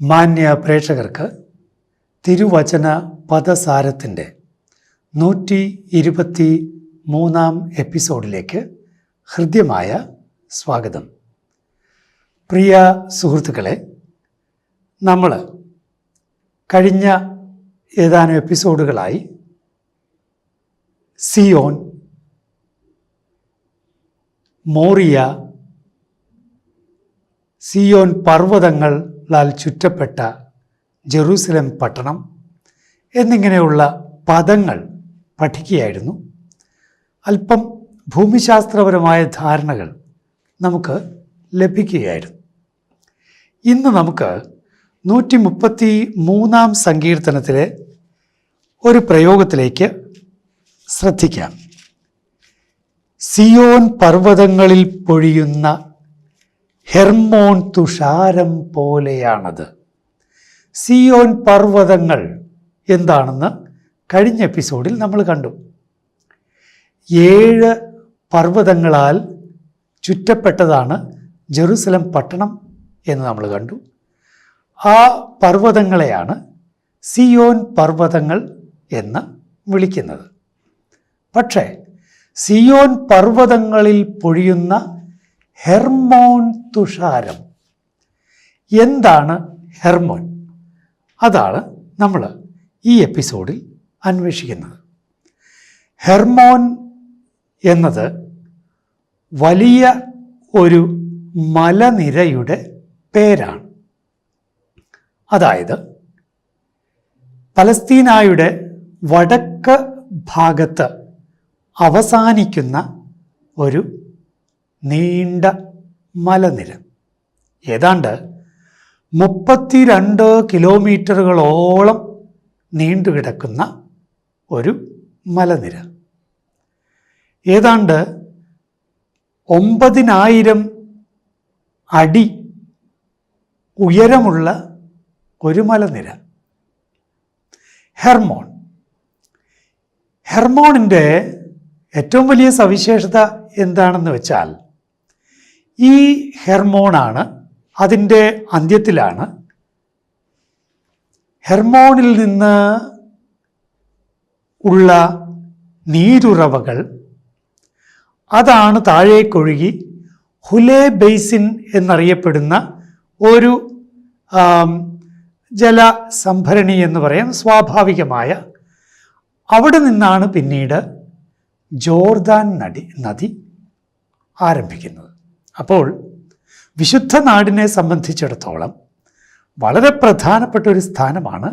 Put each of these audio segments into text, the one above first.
മാന്യ പ്രേക്ഷകർക്ക് തിരുവചന പദസാരത്തിന്റെ നൂറ്റി ഇരുപത്തി മൂന്നാം എപ്പിസോഡിലേക്ക് ഹൃദ്യമായ സ്വാഗതം. പ്രിയ സുഹൃത്തുക്കളെ നമ്മൾ കഴിഞ്ഞ ഏതാനും എപ്പിസോഡുകളായി സിയോൻ മോറിയ സിയോൻ പർവതങ്ങളാൽ ചുറ്റപ്പെട്ട ജെറൂസലം പട്ടണം എന്നിങ്ങനെയുള്ള പദങ്ങൾ പഠിക്കുകയായിരുന്നു. അല്പം ഭൂമിശാസ്ത്രപരമായ ധാരണകൾ നമുക്ക് ലഭിക്കുകയായിരുന്നു. ഇന്ന് നമുക്ക് നൂറ്റി മുപ്പത്തി മൂന്നാം സങ്കീർത്തനത്തിലെ ഒരു പ്രയോഗത്തിലേക്ക് ശ്രദ്ധിക്കാം. സിയോൻ പർവതങ്ങളിൽ പൊഴിയുന്ന ഹെർമോൺ തുഷാരം പോലെയാണത്. സിയോൻ പർവതങ്ങൾ എന്താണെന്ന് കഴിഞ്ഞ എപ്പിസോഡിൽ നമ്മൾ കണ്ടു. ഏഴ് പർവതങ്ങളാൽ ചുറ്റപ്പെട്ടതാണ് ജെറുസലം പട്ടണം എന്ന് നമ്മൾ കണ്ടു. ആ പർവതങ്ങളെയാണ് സിയോൻ പർവതങ്ങൾ എന്ന് വിളിക്കുന്നത്. പക്ഷേ സിയോൻ പർവതങ്ങളിൽ പൊഴിയുന്ന ഹെർമോൺ തുഷാരം. എന്താണ് ഹെർമോൺ? അതാണ് നമ്മൾ ഈ എപ്പിസോഡിൽ അന്വേഷിക്കുന്നത്. ഹെർമോൻ എന്നത് വലിയ ഒരു മലനിരയുടെ പേരാണ്. അതായത് പലസ്തീനായുടെ വടക്ക് ഭാഗത്ത് അവസാനിക്കുന്ന ഒരു നീണ്ട മലനിര. ഏതാണ്ട് മുപ്പത്തിരണ്ട് കിലോമീറ്ററുകളോളം നീണ്ടുകിടക്കുന്ന ഒരു മലനിര. ഏതാണ്ട് ഒമ്പതിനായിരം അടി ഉയരമുള്ള ഒരു മലനിര. ഹെർമോൺ. ഹെർമോണിന്റെ ഏറ്റവും വലിയ സവിശേഷത എന്താണെന്ന് വെച്ചാൽ ഈ ഹെർമോണാണ് അതിന്റെ അന്ത്യത്തിലാണ്. ഹെർമോണിൽ നിന്ന് ഉള്ള നീരുറവകൾ അതാണ് താഴേക്കൊഴുകി ഹുലേ ബേസിൻ എന്നറിയപ്പെടുന്ന ഒരു ജല സംഭരണി എന്ന് പറയാം സ്വാഭാവികമായ. അവിടെ നിന്നാണ് പിന്നീട് ജോർദാൻ നദി നദി ആരംഭിക്കുന്നത്. അപ്പോൾ വിശുദ്ധ നാടിനെ സംബന്ധിച്ചിടത്തോളം വളരെ പ്രധാനപ്പെട്ട ഒരു സ്ഥാനമാണ്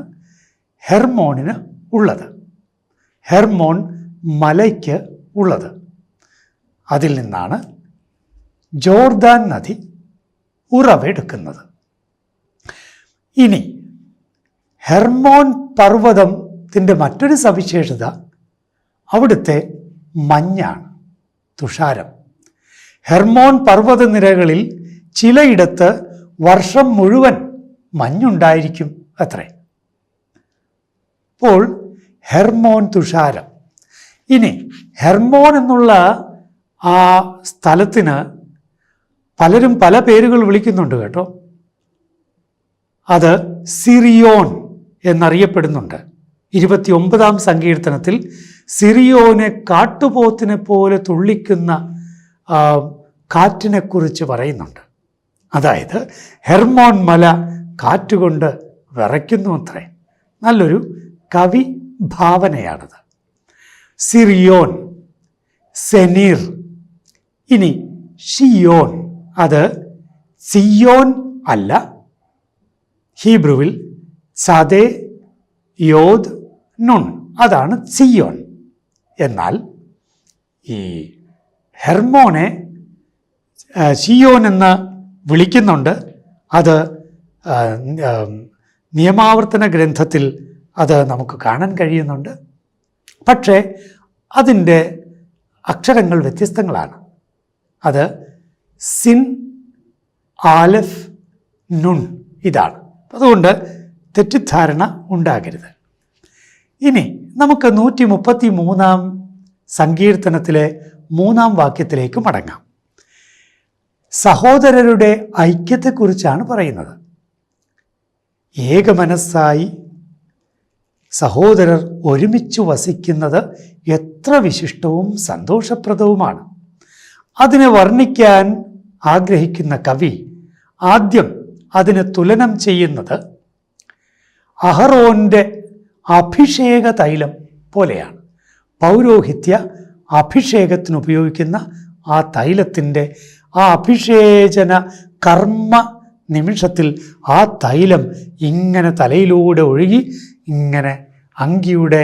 ഹെർമോണിന് ഉള്ളത്. ഹെർമോൺ മലയ്ക്ക് ഉള്ളത്. അതിൽ നിന്നാണ് ജോർദാൻ നദി ഉറവെടുക്കുന്നത്. ഇനി ഹെർമോൺ പർവതത്തിന്റെ മറ്റൊരു സവിശേഷത അവിടുത്തെ മഞ്ഞാണ് തുഷാരം. ഹെർമോൺ പർവതനിരകളിൽ ചിലയിടത്ത് വർഷം മുഴുവൻ മഞ്ഞുണ്ടായിരിക്കും അത്രേ. അപ്പോൾ ഹെർമോൻ തുഷാരം. ഇനി ഹെർമോൺ എന്നുള്ള ആ സ്ഥലത്തിന് പലരും പല പേരുകൾ വിളിക്കുന്നുണ്ട് കേട്ടോ. അത് സിറിയോൺ എന്നറിയപ്പെടുന്നുണ്ട്. ഇരുപത്തി ഒമ്പതാം സങ്കീർത്തനത്തിൽ സിറിയോനെ കാട്ടുപോത്തിനെ പോലെ തുള്ളിക്കുന്ന കാറ്റിനെക്കുറിച്ച് പറയുന്നുണ്ട്. അതായത് ഹെർമോൺ മല കാറ്റുകൊണ്ട് വിറയ്ക്കുന്നു അത്രേ. നല്ലൊരു കവി ഭാവനയാണത്. സിറിയോൻ സെനീർ ഇനി ഷിയോൻ അത് സിയോൻ അല്ല ഹീബ്രുവിൽ സദേ യോദ് നുൺ. അതാണ് സിയോൻ എന്നാൽ ഈ ഹെർമോനെ ആ, സിയോൻ എന്ന് വിളിക്കുന്നുണ്ട്. അത് നിയമാവർത്തന ഗ്രന്ഥത്തിൽ അത് നമുക്ക് കാണാൻ കഴിയുന്നുണ്ട്. പക്ഷേ അതിന്റെ അക്ഷരങ്ങൾ വ്യത്യസ്തങ്ങളാണ്. അത് സിൻ ആലഫ് നുൺ ഇതാണ്. അതുകൊണ്ട് തെറ്റിദ്ധാരണ ഉണ്ടാകരുത്. ഇനി നമുക്ക് നൂറ്റി മുപ്പത്തി മൂന്നാം സങ്കീർത്തനത്തിലെ മൂന്നാം വാക്യത്തിലേക്ക് മടങ്ങാം. സഹോദരരുടെ ഐക്യത്തെക്കുറിച്ചാണ് പറയുന്നത്. ഏകമനസ്സായി സഹോദരർ ഒരുമിച്ച് വസിക്കുന്നത് എത്ര വിശിഷ്ടവും സന്തോഷപ്രദവുമാണ്. അതിനെ വർണിക്കാൻ ആഗ്രഹിക്കുന്ന കവി ആദ്യം അതിനെ തുലനം ചെയ്യുന്നത് അഹറോന്റെ അഭിഷേക തൈലം പോലെയാണ്. പൗരോഹിത്യ അഭിഷേകത്തിന് ഉപയോഗിക്കുന്ന ആ തൈലത്തിന്റെ ആ അഭിഷേചന കർമ്മ നിമിഷത്തിൽ ആ തൈലം ഇങ്ങനെ തലയിലൂടെ ഒഴുകി ഇങ്ങനെ അങ്കിയുടെ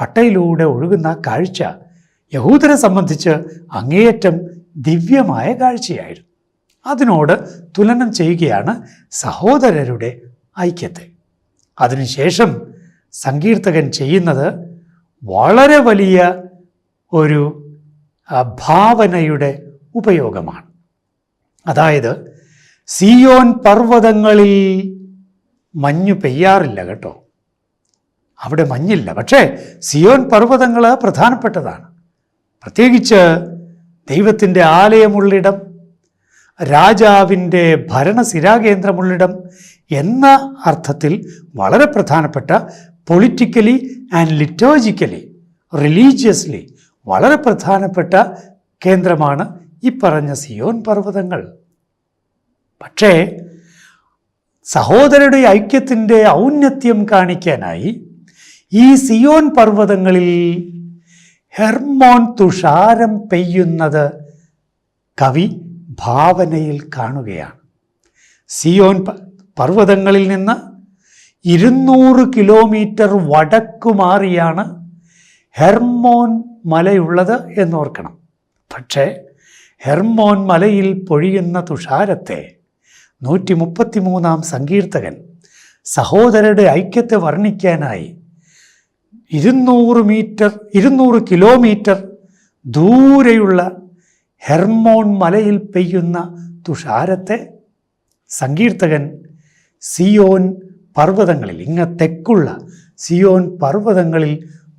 പട്ടയിലൂടെ ഒഴുകുന്ന കാഴ്ച യഹൂദരെ സംബന്ധിച്ച് അങ്ങേയറ്റം ദിവ്യമായ കാഴ്ചയായിരുന്നു. അതിനോട് തുലനം ചെയ്യുകയാണ് സഹോദരരുടെ ഐക്യത്തെ. അതിനുശേഷം സങ്കീർത്തകൻ ചെയ്യുന്നത് വളരെ വലിയ ഒരു ഭാവനയുടെ ഉപയോഗമാണ്. അതായത് സിയോൻ പർവതങ്ങളിൽ മഞ്ഞു പെയ്യാറില്ല കേട്ടോ. അവിടെ മഞ്ഞില്ല. പക്ഷേ സിയോൻ പർവതങ്ങൾ പ്രധാനപ്പെട്ടതാണ്. പ്രത്യേകിച്ച് ദൈവത്തിന്റെ ആലയമുള്ളിടം രാജാവിന്റെ ഭരണസിരാകേന്ദ്രമുള്ളിടം എന്ന അർത്ഥത്തിൽ വളരെ പ്രധാനപ്പെട്ട പൊളിറ്റിക്കലി ആൻഡ് ലിറ്റോജിക്കലി റിലീജിയസ്ലി വളരെ പ്രധാനപ്പെട്ട കേന്ദ്രമാണ് ഈ പറഞ്ഞ സിയോൻ പർവതങ്ങൾ. പക്ഷേ സഹോദരരുടെ ഐക്യത്തിന്റെ ഔന്നത്യം കാണിക്കാനായി ഈ സിയോൻ പർവതങ്ങളിൽ ഹെർമോൺ തുഷാരം പെയ്യുന്നത് കവി ഭാവനയിൽ കാണുകയാണ്. സിയോൻ പർവതങ്ങളിൽ നിന്ന് ഇരുന്നൂറ് കിലോമീറ്റർ വടക്കു മാറിയാണ് ഹെർമോൻ മലയുള്ളത് എന്നോർക്കണം. പക്ഷേ ഹെർമോൻ മലയിൽ പൊഴിയുന്ന തുഷാരത്തെ നൂറ്റി മുപ്പത്തിമൂന്നാം സങ്കീർത്തകൻ സഹോദരരുടെ ഐക്യത്തെ വർണിക്കാനായി ഇരുന്നൂറ് മീറ്റർ ഇരുന്നൂറ് കിലോമീറ്റർ ദൂരെയുള്ള ഹെർമോൺ മലയിൽ പെയ്യുന്ന തുഷാരത്തെ സങ്കീർത്തകൻ സിയോൻ പർവതങ്ങളിൽ ഇങ്ങ തെക്കുള്ള സിയോൻ പർവതങ്ങളിൽ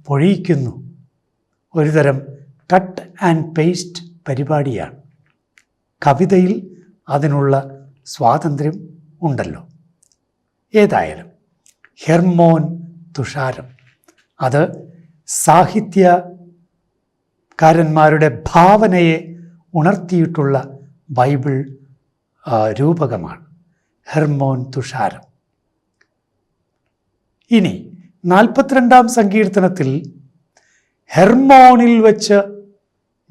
പൊഴിയിക്കുന്നു ഒരുതരം കട്ട് ആൻഡ് പേസ്റ്റ് പരിപാടിയാണ്. കവിതയിൽ അതിനുള്ള സ്വാതന്ത്ര്യം ഉണ്ടല്ലോ. ഏതായാലും ഹെർമോൻ തുഷാരം. അത് സാഹിത്യകാരന്മാരുടെ ഭാവനയെ ഉണർത്തിയിട്ടുള്ള ബൈബിൾ രൂപകമാണ് ഹെർമോൻ തുഷാരം. ഇനി നാൽപ്പത്തിരണ്ടാം സങ്കീർത്തനത്തിൽ ഹെർമോണിൽ വച്ച്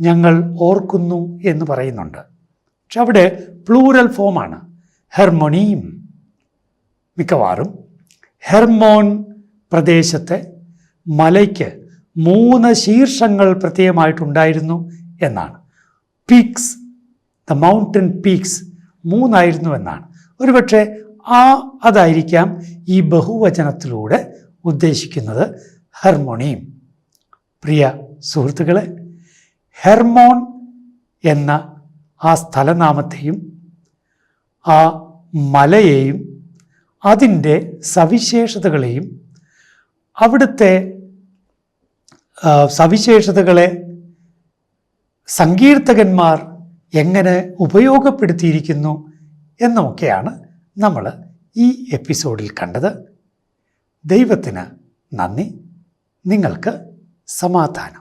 ഞങ്ങൾ ഓർക്കുന്നു എന്ന് പറയുന്നുണ്ട്. പക്ഷെ അവിടെ പ്ലൂരൽ ഫോമാണ് ഹെർമോണിയും മിക്കവാറും ഹെർമോൺ പ്രദേശത്തെ മലയ്ക്ക് മൂന്ന് ശീർഷങ്ങൾ പ്രത്യേകമായിട്ടുണ്ടായിരുന്നു എന്നാണ്. പീക്സ് ദ മൗണ്ടൻ പീക്സ് മൂന്നായിരുന്നു എന്നാണ്. ഒരുപക്ഷെ ആ അതായിരിക്കാം ഈ ബഹുവചനത്തിലൂടെ ഉദ്ദേശിക്കുന്നത് ഹർമോണിയും. പ്രിയ സുഹൃത്തുക്കളെ ഹെർമോൺ എന്ന ആ സ്ഥലനാമത്തെയും ആ മലയെയും അതിന്റെ സവിശേഷതകളെയും അവിടുത്തെ സവിശേഷതകളെ സങ്കീർത്തകന്മാർ എങ്ങനെ ഉപയോഗപ്പെടുത്തിയിരിക്കുന്നു എന്നൊക്കെയാണ് നമ്മൾ ഈ എപ്പിസോഡിൽ കണ്ടത്. ദൈവത്തിന് നന്ദി. നിങ്ങൾക്ക് സമാധാനം.